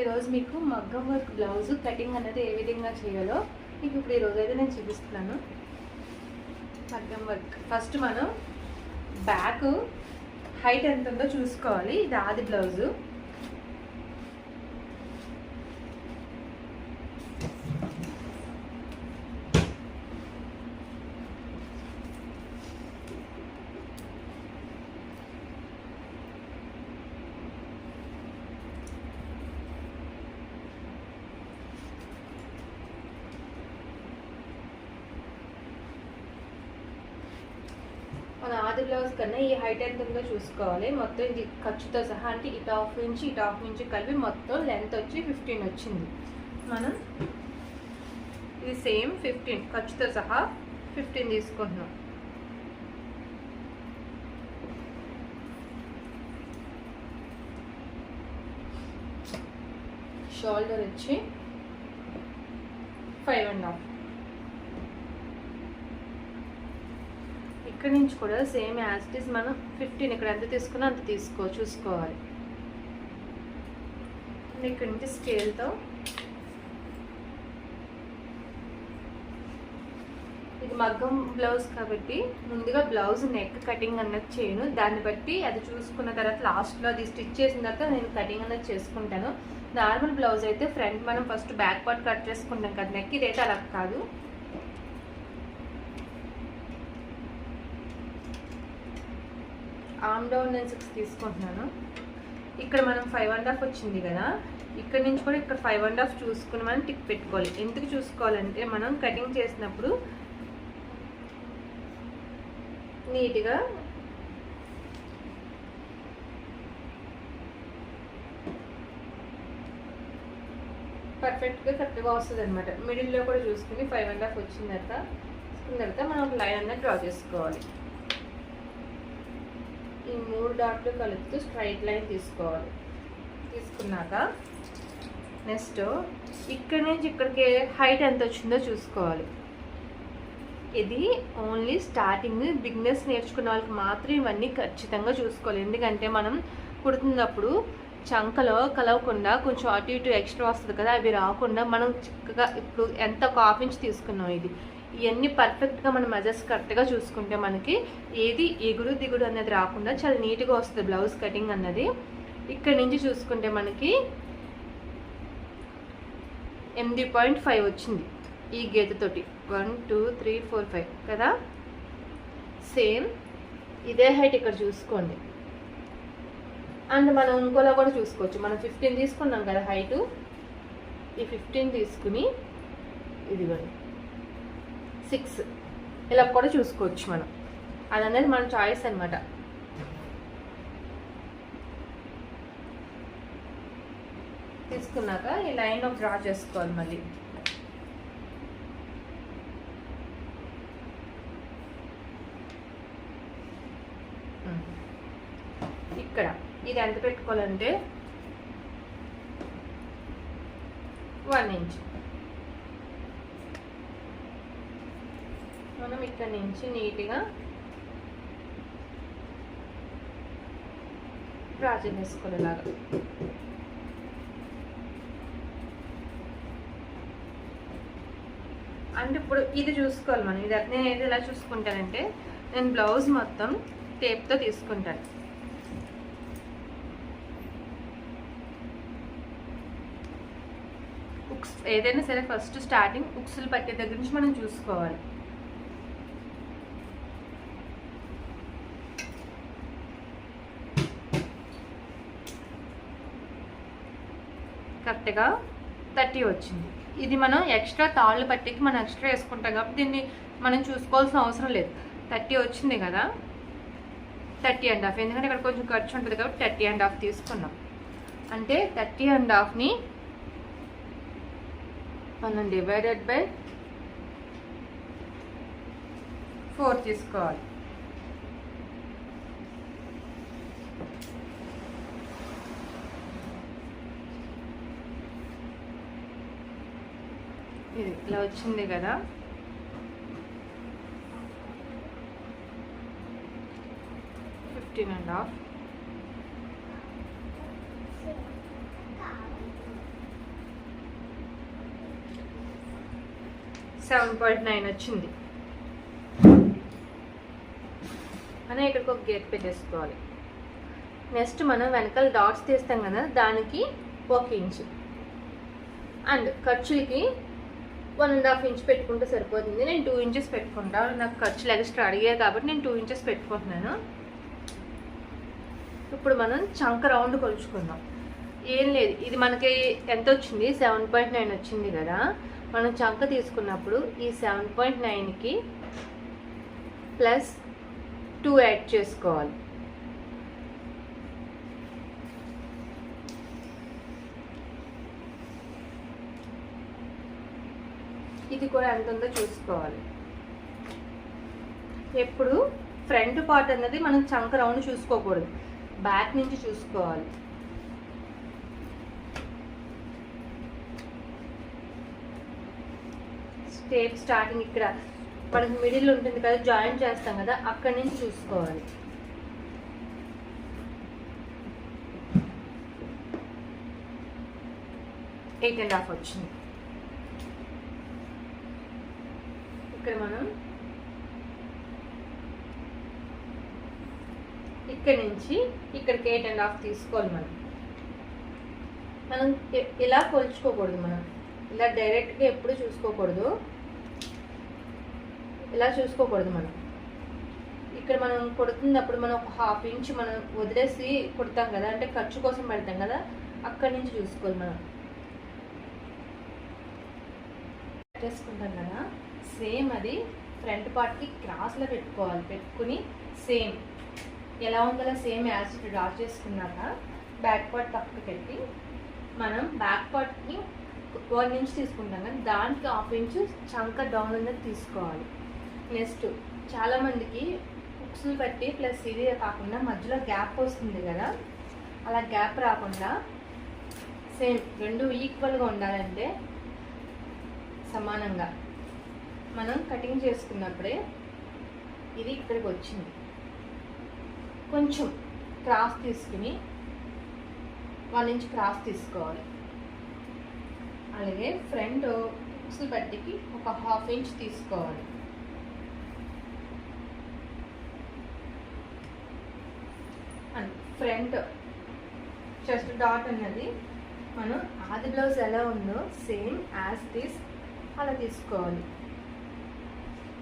ఈరోజు మీకు మగ్గం వర్క్ బ్లౌజ్ కటింగ్ అనేది ఏ విధంగా చేయాలో మీకు ఇప్పుడు ఈరోజు అయితే నేను చూపిస్తున్నాను. మగ్గం వర్క్. ఫస్ట్ మనం బ్యాక్ హైట్ ఎంత ఉందో చూసుకోవాలి. ఇది ఆది బ్లౌజు. మన బ్లౌజ్ కన్నా ఈ హైట్ ఎంత ఉందో చూసుకోవాలి. మొత్తం ఇది ఖర్చుతో సహా అంటే ఇటు హాఫ్ ఇంచ్ ఇటు హాఫ్ ఇంచ్ కలిపి మొత్తం లెంత్ వచ్చి ఫిఫ్టీన్ వచ్చింది. మనం ఇది సేమ్ ఫిఫ్టీన్ ఖర్చుతో సహా ఫిఫ్టీన్ తీసుకుంటున్నాం. షోల్డర్ వచ్చి ఫైవ్ అండ్ హాఫ్ ఇక్కడ నుంచి కూడా సేమ్ యాజ్ ఇట్ ఈస్ మనం ఫిఫ్టీన్ ఇక్కడ ఎంత తీసుకున్నా అంత తీసుకో చూసుకోవాలి. ఇక్కడ నుంచి స్కేల్తో ఇది మగ్గం బ్లౌజ్ కాబట్టి ముందుగా బ్లౌజ్ నెక్ కటింగ్ అన్నది చేయను. దాన్ని బట్టి అది చూసుకున్న తర్వాత లాస్ట్లో అది స్టిచ్ చేసిన తర్వాత నేను కటింగ్ అన్నది చేసుకుంటాను. నార్మల్ బ్లౌజ్ అయితే ఫ్రంట్ మనం ఫస్ట్ బ్యాక్ పార్ట్ కట్ చేసుకుంటాం కదా నెక్ ఇదైతే అలా కాదు. ఆమ్ డౌన్ నేను సిక్స్ తీసుకుంటున్నాను. ఇక్కడ మనం ఫైవ్ అండ్ హాఫ్ వచ్చింది కదా ఇక్కడ నుంచి కూడా ఇక్కడ ఫైవ్ అండ్ హాఫ్ చూసుకుని మనం టిక్ పెట్టుకోవాలి. ఎందుకు చూసుకోవాలంటే మనం కటింగ్ చేసినప్పుడు నీట్గా పర్ఫెక్ట్గా కరెక్ట్గా వస్తుంది అనమాట మిడిల్లో కూడా చూసుకుని ఫైవ్ అండ్ హాఫ్ వచ్చిన తర్వాత తర్వాత మనం ఒక లైన్ అన్నది డ్రా చేసుకోవాలి. ఈ మూడు డాట్లు కలుపుతూ స్ట్రైట్ లైన్ తీసుకోవాలి. తీసుకున్నాక నెక్స్ట్ ఇక్కడ నుంచి ఇక్కడికి హైట్ ఎంత వచ్చిందో చూసుకోవాలి. ఇది ఓన్లీ స్టార్టింగ్ బిగ్నెస్ నేర్చుకున్న వాళ్ళకి మాత్రం ఇవన్నీ ఖచ్చితంగా చూసుకోవాలి. ఎందుకంటే మనం కుడుతున్నప్పుడు చంకలో కలవకుండా కొంచెం అటు ఇటు ఎక్స్ట్రా వస్తుంది కదా అవి రాకుండా మనం చక్కగా ఇప్పుడు ఎంత ఒక ఇంచ్ తీసుకున్నాం ఇది. ఇవన్నీ పర్ఫెక్ట్గా మనం మెజర్స్ కరెక్ట్గా చూసుకుంటే మనకి ఏది ఎగుడు దిగుడు అనేది రాకుండా చాలా నీట్గా వస్తుంది బ్లౌజ్ కటింగ్ అన్నది. ఇక్కడ నుంచి చూసుకుంటే మనకి ఎనిమిది పాయింట్ ఫైవ్ వచ్చింది ఈ గీతతోటి. One two three four five కదా? సేమ్ ఇదే హైట్ ఇక్కడ చూసుకోండి. అండ్ మనం ఇంకోలా కూడా చూసుకోవచ్చు. మనం ఫిఫ్టీన్ తీసుకున్నాం కదా హైటు ఈ ఫిఫ్టీన్ తీసుకుని ఇదిగోండి. సిక్స్. ఇలా కూడా చూసుకోవచ్చు మనం. అది అనేది మన చాయిస్ అనమాట తీసుకున్నాక ఈ లైన్ డ్రా చేసుకోవాలి మళ్ళీ. ఇక్కడ ఇది ఎంత పెట్టుకోవాలంటే? వన్ ఇంచ్ మనం ఇక్కడ నుంచి నీట్గా డ్రా చేసుకోవాలి అంటే ఇప్పుడు ఇది చూసుకోవాలి మనం. ఇది నేను ఏది ఎలా చూసుకుంటానంటే నేను బ్లౌజ్ మొత్తం టేప్తో తీసుకుంటాను. ఉక్స్ ఏదైనా సరే ఫస్ట్ స్టార్టింగ్ ఉక్సులు పట్టే దగ్గర నుంచి మనం చూసుకోవాలి. కరెక్ట్గా థర్టీ వచ్చింది. ఇది మనం ఎక్స్ట్రా తాళ్ళు పట్టికి మనం ఎక్స్ట్రా వేసుకుంటాం కాబట్టి దీన్ని మనం చూసుకోవాల్సిన అవసరం లేదు. థర్టీ వచ్చింది కదా? Thirty and half. ఎందుకంటే ఇక్కడ కొంచెం ఖర్చు ఉంటుంది కాబట్టి థర్టీ అండ్ హాఫ్ తీసుకున్నాం. అంటే థర్టీ అండ్ హాఫ్ని మనం డివైడెడ్ బై ఫోర్ తీసుకోవాలి. ఇది ఇలా వచ్చింది కదా. Fifteen and half seven point nine వచ్చింది. అని ఇక్కడికి ఒక గేట్ పెట్టేసుకోవాలి. నెక్స్ట్ మనం వెనకాల డాట్స్ తీస్తాం కదా దానికి ఒక ఇంచు అండ్ ఖర్చులకి వన్ అండ్ హాఫ్ ఇంచ్ పెట్టుకుంటే సరిపోతుంది. నేను టూ ఇంచెస్ పెట్టుకుంటాను నాకు ఖర్చులు ఎక్స్ట్రా అడిగాయి కాబట్టి నేను టూ ఇంచెస్ పెట్టుకుంటున్నాను. ఇప్పుడు మనం చంక రౌండ్ కొలుచుకుందాం. ఏం లేదు. ఇది మనకి ఎంత వచ్చింది? సెవెన్ పాయింట్ నైన్ వచ్చింది కదా. మనం చంక తీసుకున్నప్పుడు ఈ సెవెన్ పాయింట్ నైన్కి ప్లస్ టూ యాడ్ చేసుకోవాలి. ఇది కూడా ఎంత ఉందో చూసుకోవాలి. ఎప్పుడు ఫ్రంట్ పార్ట్ అన్నది మనం చంక రౌండ్ చూసుకోకూడదు. బ్యాక్ నుంచి చూసుకోవాలి. స్టేప్ స్టార్టింగ్ ఇక్కడ మనకు మిడిల్ ఉంటుంది కదా జాయిన్ చేస్తాం కదా అక్కడి నుంచి చూసుకోవాలి. ఎయిట్ అండ్ హాఫ్ వచ్చింది. ఇక్కడ మనం ఇక్కడ నుంచి ఇక్కడికి ఎయిట్ అండ్ హాఫ్ తీసుకోవాలి మనం. మనం ఇలా కొలుచుకోకూడదు మనం? ఇలా డైరెక్ట్గా ఎప్పుడు చూసుకోకూడదు? ఇలా చూసుకోకూడదు మనం? ఇక్కడ మనం కొడుతున్నప్పుడు మనం ఒక హాఫ్ ఇంచ్ మనం వదిలేసి కుడతాం కదా అంటే ఖర్చు కోసం పెడతాం కదా అక్కడి నుంచి చూసుకోవాలి మనం. చేసుకుంటాం కదా. సేమ్ అది ఫ్రంట్ పార్ట్కి క్రాస్లో పెట్టుకోవాలి పెట్టుకుని సేమ్. ఎలా ఉందో సేమ్ యాజ్ డ్రా చేసుకున్నాక బ్యాక్ పార్ట్ పక్కకు పెట్టి మనం బ్యాక్ పార్ట్ని వన్ ఇంచ్ తీసుకుంటాం కానీ దానికి హాఫ్ ఇంచ్ చంక డౌన్ అనేది తీసుకోవాలి. నెక్స్ట్ చాలామందికి బుక్స్లు పెట్టి ప్లస్ ఇది కాకుండా మధ్యలో గ్యాప్ వస్తుంది కదా అలా గ్యాప్ రాకుండా సేమ్ రెండు ఈక్వల్గా ఉండాలంటే సమానంగా. మనం కటింగ్ చేసుకున్నప్పుడే ఇది ఇక్కడికి వచ్చింది. కొంచెం క్రాస్ తీసుకుని వన్ ఇంచ్ క్రాస్ తీసుకోవాలి. అలాగే ఫ్రంట్ ఉక్సులు పట్టికి ఒక హాఫ్ ఇంచ్ తీసుకోవాలి. అండ్ ఫ్రంట్ చెస్ట్ డాట్ అన్నది మనం ఆది బ్లౌజ్ ఎలా ఉందో సేమ్ యాజ్ దిస్ అలా తీసుకోవాలి.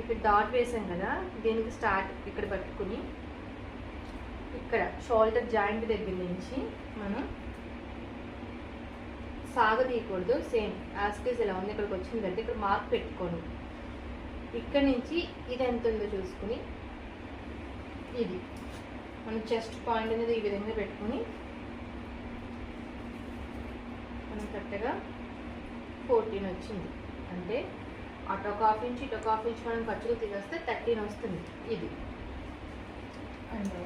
ఇక్కడ డాట్ వేసాం కదా దీనికి స్టార్ట్ ఇక్కడ పట్టుకుని ఇక్కడ షోల్డర్ జాయింట్ దగ్గర నుంచి మనం సాగదీయకూడదు సేమ్ యాస్కేజ్ ఇలా ఉంది ఇక్కడికి వచ్చింది కదా ఇక్కడ మార్క్ పెట్టుకోను. ఇక్కడ నుంచి ఇది ఎంత ఉందో చూసుకుని ఇది. మనం చెస్ట్ పాయింట్ అనేది ఈ విధంగా పెట్టుకుని మనం కరెక్ట్గా ఫోర్టీన్ వచ్చింది. అంటే అటు ఒక హాఫ్ ఇంచ్ ఇటు ఒక హాఫ్ ఇంచ్ మనం ఖర్చులు తీసేస్తే థర్టీన్ వస్తుంది ఇది. అండ్.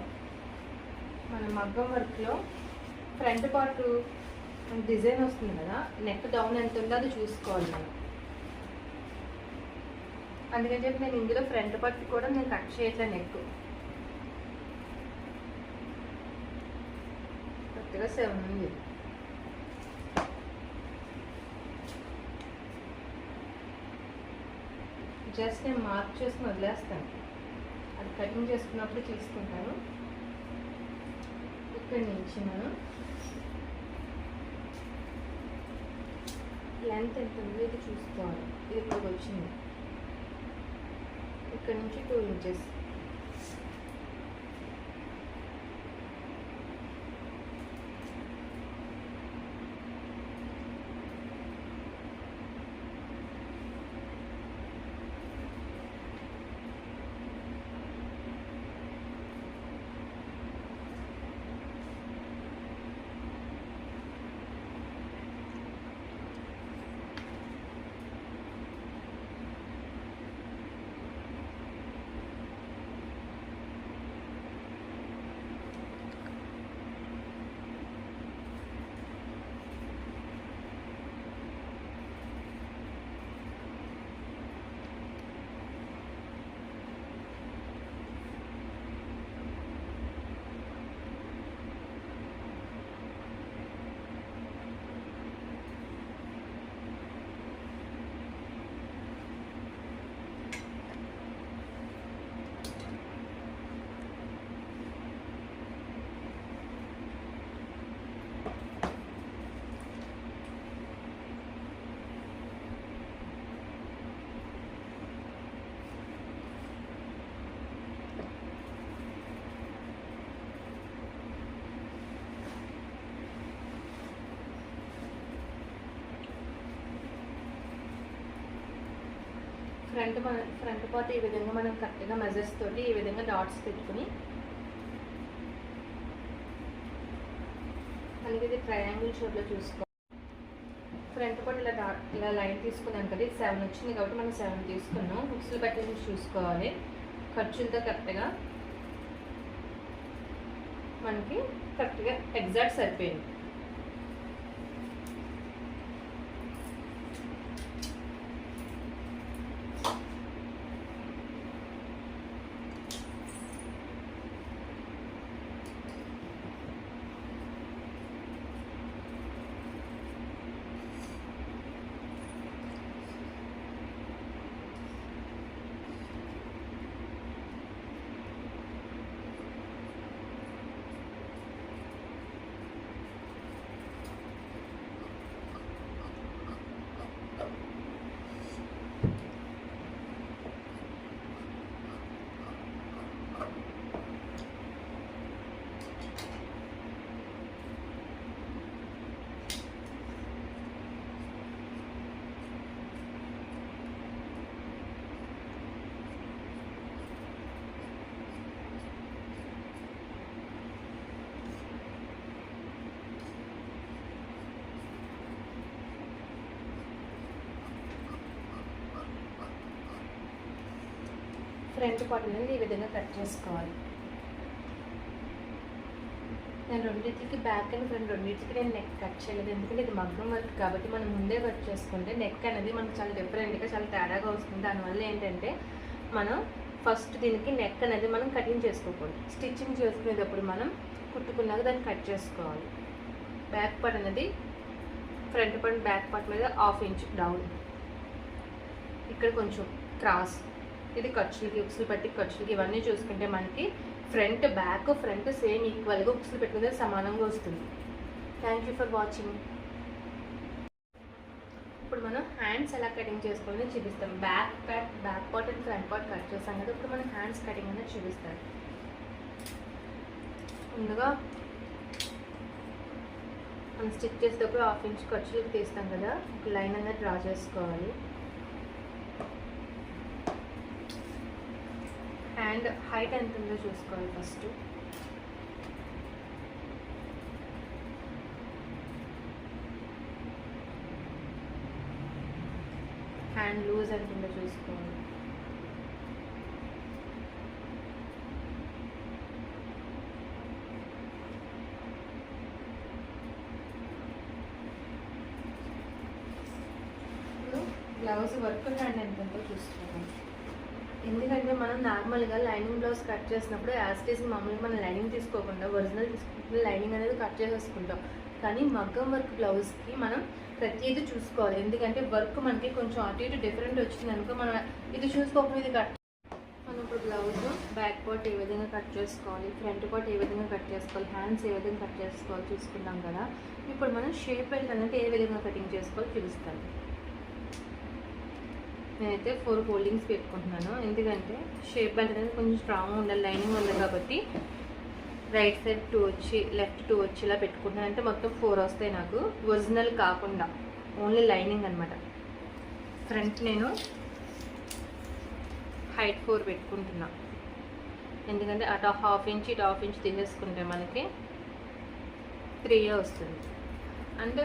మన మగ్గం వర్క్లో ఫ్రంట్ పార్ట్ డిజైన్ వస్తుంది కదా నెక్ డౌన్ ఎంత ఉందో అది చూసుకోవాలి మనం. అందుకని చెప్పి నేను ఇందులో ఫ్రంట్ పార్ట్ కూడా నేను కట్ చేయట్లే నెక్. కరెక్ట్గా సెవెన్ ఉంది. జస్ట్ నేను మార్క్ చేసుకుని వదిలేస్తాను. అది కటింగ్ చేసుకున్నప్పుడు తీసుకుంటాను ఇక్కడి నుంచి మనం లెంత్ ఎంత ఉందో ఇది చూసుకోవాలి. ఇది ఇక్కడికి వచ్చింది. ఇక్కడ నుంచి టూ ఇంచెస్. ఫ్రంట్ మన ఫ్రంట్ పార్ట్ ఈ విధంగా మనం కరెక్ట్గా మెజర్స్ తోటి ఈ విధంగా డాట్స్ పెట్టుకుని అలాగే ఇది ట్రయాంగిల్ షేప్లో చూసుకో ఫ్రంట్ పార్ట్ ఇలా డాట్ ఇలా లైన్ తీసుకున్నాం కదా ఇది సెవెన్ వచ్చింది కాబట్టి మనం సెవెన్ తీసుకున్నాం. బుక్స్లు పెట్టేసి చూసుకోవాలి. ఖర్చులతో కరెక్ట్గా? మనకి కరెక్ట్గా ఎగ్జాక్ట్ సరిపోయింది. ఫ్రంట్ పార్ట్ అనేది ఈ విధంగా కట్ చేసుకోవాలి. నేను రెండింటికి బ్యాక్ అండ్ ఫ్రంట్ రెండింటికి నేను నెక్ కట్ చేయలేదు. ఎందుకంటే ఇది మగ్గం వర్క్ కాబట్టి మనం ముందే కట్ చేసుకుంటే నెక్ అనేది మనకు చాలా డిఫరెంట్గా చాలా తేడాగా వస్తుంది. దానివల్ల ఏంటంటే మనం ఫస్ట్ దీనికి నెక్ అనేది మనం కటింగ్ చేసుకోకూడదు. స్టిచ్చింగ్ చేసుకునేటప్పుడు మనం కుట్టుకున్నాక దాన్ని కట్ చేసుకోవాలి. బ్యాక్ పార్ట్ అనేది ఫ్రంట్ పార్ట్ బ్యాక్ పార్ట్ మీద హాఫ్ ఇంచ్ డౌన్ ఇక్కడ కొంచెం క్రాస్ ఇది ఖర్చులకి ఉక్సులు పట్టి ఖర్చులకి ఇవన్నీ చూసుకుంటే మనకి ఫ్రంట్ బ్యాక్ ఫ్రంట్ సేమ్ ఈక్వల్గా ఉక్సులు పెట్టుకుంటే సమానంగా వస్తుంది. థ్యాంక్ యూ ఫర్ వాచింగ్ ఇప్పుడు మనం హ్యాండ్స్ ఎలా కటింగ్ చేసుకోవాలని చూపిస్తాం. Back cut back part and front part cut చేస్తాం కదా. ఇప్పుడు మనం హ్యాండ్స్ కటింగ్ అనేది చూపిస్తాం. ముందుగా మనం స్టిచ్ చేసేటప్పుడు హాఫ్ ఇంచ్ ఖర్చులకు తీస్తాం కదా. ఒక లైన్ అనేది డ్రా చేసుకోవాలి. హ్యాండ్ హైట్ ఎంత ఉందో చూసుకోవాలి ఫస్ట్. హ్యాండ్ లూజ్ ఎంత ఉందో చూసుకోవాలి బ్లౌజ్ వర్క్ హ్యాండ్ ఎంత ఉందో చూసుకోవాలి ఎందుకంటే మనం నార్మల్గా లైనింగ్ బ్లౌజ్ కట్ చేసినప్పుడు యాస్టీస్ మామూలుగా మనం లైనింగ్ తీసుకోకుండా ఒరిజినల్ తీసుకుంటే లైనింగ్ అనేది కట్ చేసేసుకుంటాం. కానీ మగ్గం వర్క్ బ్లౌజ్కి మనం ప్రతిదీ చూసుకోవాలి. ఎందుకంటే వర్క్ మనకి కొంచెం అటు ఇటు డిఫరెంట్ వచ్చింది అనుకో మనం ఇది చూసుకోకుండా ఇది కట్ మనం ఇప్పుడు బ్లౌజ్ బ్యాక్ పార్ట్ ఏ విధంగా కట్ చేసుకోవాలి ఫ్రంట్ పార్ట్ ఏ విధంగా కట్ చేసుకోవాలి హ్యాండ్స్ ఏ విధంగా కట్ చేసుకోవాలి చూసుకున్నాం కదా. ఇప్పుడు మనం షేప్ బెల్ట్ అనేది ఏ విధంగా కటింగ్ చేసుకోవాలి చూపిస్తాను. నేనైతే ఫోర్ ఫోల్డింగ్స్ పెట్టుకుంటున్నాను. ఎందుకంటే షేప్ బెల్ట్ అనేది కొంచెం స్ట్రాంగ్ ఉండాలి లైనింగ్ ఉంది కాబట్టి రైట్ సైడ్ టూ వచ్చి లెఫ్ట్ టూ వచ్చి ఇలా పెట్టుకుంటున్నాను. అంటే మొత్తం ఫోర్ వస్తాయి నాకు. ఒరిజినల్ కాకుండా ఓన్లీ లైనింగ్ అనమాట ఫ్రంట్ నేను హైట్ ఫోర్ పెట్టుకుంటున్నా. ఎందుకంటే అటు హాఫ్ ఇంచ్ ఇటు హాఫ్ ఇంచ్ తీసేసుకుంటే మనకి త్రీ వస్తుంది. అంటే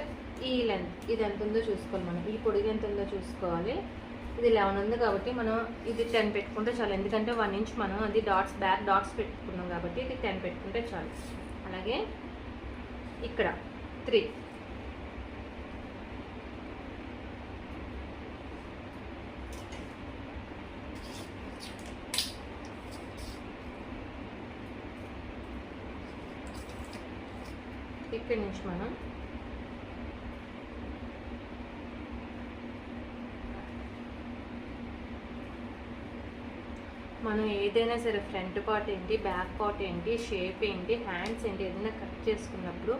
ఈ లెంత్ ఇది ఎంత ఉందో చూసుకోవాలి మనం. ఈ పొడిగి ఎంత ఉందో చూసుకోవాలి. ఇది లెవెన్ ఉంది కాబట్టి మనం ఇది టెన్ పెట్టుకుంటే చాలు. ఎందుకంటే వన్ ఇంచ్ మనం అది డాట్స్ బ్యాక్ డాట్స్ పెట్టుకున్నాం కాబట్టి ఇది టెన్ పెట్టుకుంటే చాలు. అలాగే ఇక్కడ త్రీ. ఇక్కడి నుంచి మనం మనం ఏదైనా సరే ఫ్రంట్ పార్ట్ ఏంటి బ్యాక్ పార్ట్ ఏంటి షేప్ ఏంటి హ్యాండ్స్ ఏంటి ఏదైనా కట్ చేసుకున్నప్పుడు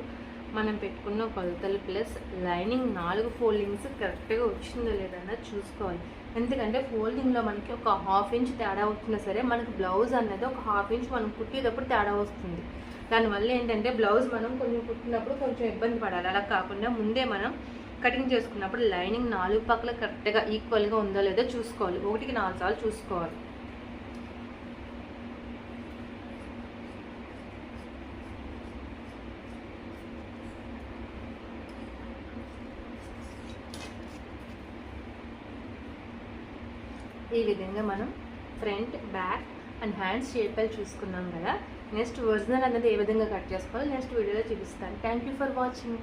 మనం పెట్టుకున్న కొలతలు ప్లస్ లైనింగ్ నాలుగు ఫోల్డింగ్స్ కరెక్ట్గా వచ్చిందో లేదన్నది చూసుకోవాలి. ఎందుకంటే ఫోల్డింగ్లో మనకి ఒక హాఫ్ ఇంచ్ తేడా వచ్చినా సరే మనకు బ్లౌజ్ అనేది ఒక హాఫ్ ఇంచ్ మనం కుట్టేటప్పుడు తేడా వస్తుంది. దానివల్ల ఏంటంటే బ్లౌజ్ మనం కొంచెం కుట్టినప్పుడు కొంచెం ఇబ్బంది పడాలి. అలా కాకుండా ముందే మనం కటింగ్ చేసుకున్నప్పుడు లైనింగ్ నాలుగు పక్కల కరెక్ట్గా ఈక్వల్గా ఉందో లేదో చూసుకోవాలి. ఒకటికి నాలుగు సార్లు చూసుకోవాలి. ఈ విధంగా మనం ఫ్రంట్ బ్యాక్ అండ్ హ్యాండ్స్ షేప్లు చూసుకున్నాం కదా. నెక్స్ట్ ఒరిజినల్ అనేది ఏ విధంగా కట్ చేసుకోవాలో నెక్స్ట్ వీడియోలో చూపిస్తాను. Thank you for watching.